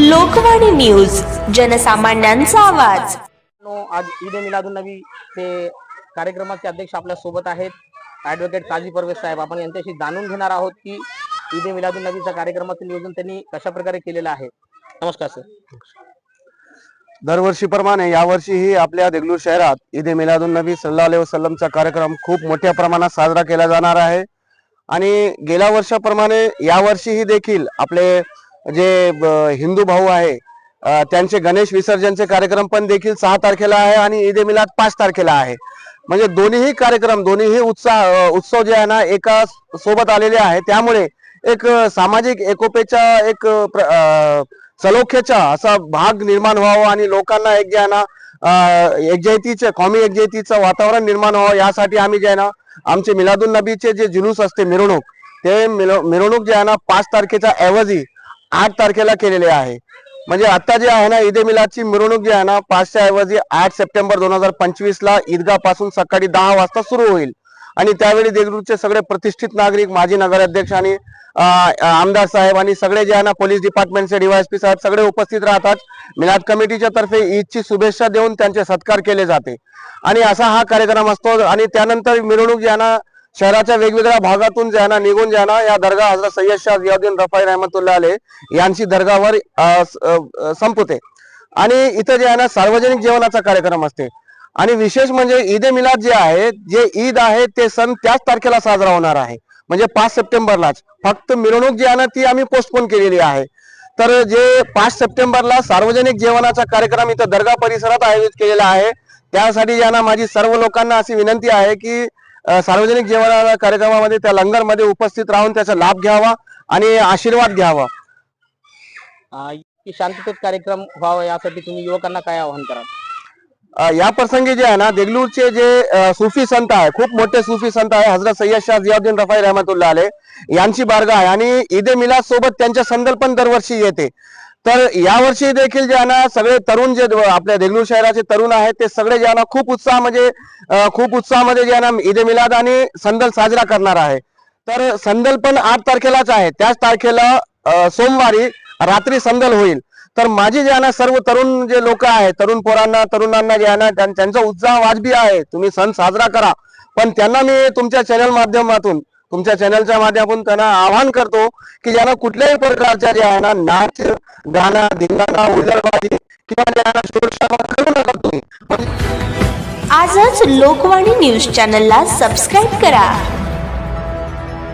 Lokvani news जनसामान्यांचा आवाज. No आज ईद मिलादुन नबी ते कार्यक्रमाचे अध्यक्ष आपल्यासोबत आहेत. ऍडव्होकेट काझी परवेज साहेब आपण यांच्याशी जाणून घेणार आहोत की ईद मिलादुन नबीच्या कार्यक्रमाचं नियोजन त्यांनी कशा प्रकारे केलेलं आहे. नमस्कार सर. दरवर्षीप्रमाणे यावर्षीही आपल्या देगलूर शहरात ईद ए मिलादुन नबी सल्ला अलेह वसल्लमचा कार्यक्रम खूप मोठ्या प्रमाणात साजरा केला जाणार आहे. आणि गेल्या वर्षाप्रमाणे यावर्षीही देखील आपले जे ब- हिंदू भाऊ आहे त्यांचे गणेश विसर्जनचे कार्यक्रम पण देखील सहा तारखेला आहे आणि ईद ए मिलाद पाच तारखेला आहे. म्हणजे दोन्हीही कार्यक्रम दोन्हीही उत्साह उत्सव जे आहे ना एका सोबत आलेले आहे. त्यामुळे एक सामाजिक एकोपेचा एक प्र- सलोख्याचा असा भाग निर्माण व्हावा आणि लोकांना एक जे आहे ना एकजयतीचे कॉमी एकजयतीचं वातावरण निर्माण व्हावं यासाठी आम्ही जे आहे ना आमचे मिलादुल नबीचे जे जुलूस असते मिरवणूक ते मिलो- मिरवणूक जे आहे ना पाच तारखेच्या ऐवजी आठ तारखेला केलेले आहे. म्हणजे आता जे आहे ना ईद मिलादची मिरवणूक जी आहे ना पाचच्या ऐवजी आठ सप्टेंबर दोन हजार पंचवीस ला ईदगाहपासून सकाळी दहा वाजता सुरू होईल. आणि त्यावेळी देगलूरचे सगळे प्रतिष्ठित नागरिक माजी नगराध्यक्ष आणि आमदार साहेब आणि सगळे जे आहे ना पोलीस डिपार्टमेंटचे डीवायएसपी साहेब सगळे उपस्थित राहतात. मिलाद कमिटीच्या तर्फे ईदची शुभेच्छा देऊन त्यांचे सत्कार केले जाते. आणि असा हा कार्यक्रम असतो आणि त्यानंतर मिरवणूक जी आहे ना शहराच्या वेगवेगळ्या भागातून ज्यांना निघून ज्यांना या दर्गा हजरत सय्यद शाह जियाउद्दीन रफाई रहमतुल्ला आले यांची दर्गावर अं, संपते. आणि इथं जे आहे ना सार्वजनिक जेवणाचा कार्यक्रम असते. आणि विशेष म्हणजे ईद ए मिलाद जे आहे जे ईद आहे ते सण त्याच तारखेला साजरा होणार आहे. म्हणजे पाच सप्टेंबरलाच. फक्त मिरवणूक जी आहे ना ती आम्ही पोस्टपोन केलेली आहे. तर जे पाच सप्टेंबरला सार्वजनिक जेवणाचा कार्यक्रम इथं दर्गा परिसरात आयोजित केलेला आहे. त्यासाठी ज्यांना माझी सर्व लोकांना अशी विनंती आहे की सार्वजनिक जेवणा कार्यक्रमामध्ये त्या लंगरमध्ये उपस्थित राहून त्याचा लाभ घ्यावा आणि आशीर्वाद घ्यावा. शांततेत कार्यक्रम व्हावा यासाठी तुम्ही युवकांना काय आवाहन कराल? अ, या प्रसंगी जे आहे ना देगलूरचे जे सुफी संत आहे खूप मोठे सुफी संत आहे हजरत सय्यद शाह जियाउद्दीन रफाई रहमतुल्लाह आले. यांची बारगा आहे आणि ईद मिलाद सोबत त्यांच्या संदल पण दरवर्षी येते. तर यावर्षी देखील जे आहे ना सगळे तरुण जे आपल्या देगलूर शहराचे तरुण आहेत ते सगळे जे आहे ना खूप उत्साह म्हणजे खूप उत्साहामध्ये जे आहे ना ईद मिलाद आणि संदल साजरा करणार आहे. तर संदल पण आठ तारखेलाच आहे. त्याच तारखेला सोमवारी रात्री संदल होईल. तर माझी जे आहे ना सर्व तरुण जे लोक आहेत तरुण पोरांना तरुणांना जे आहे ना त्यांचा उत्साह वाजबी आहे. तुम्ही सण साजरा करा. पण त्यांना मी तुमच्या चॅनल माध्यमातून तुमच्या चॅनलच्या माध्यमातून त्यांना आवाहन करतो की ज्यांना कुठल्याही प्रकारच्या जे आहे ना नाच गाणं धिंगाणा उदळबाजी किंवा करू नका तुम्ही. आजच लोकवाणी न्यूज चॅनलला सबस्क्राईब करा.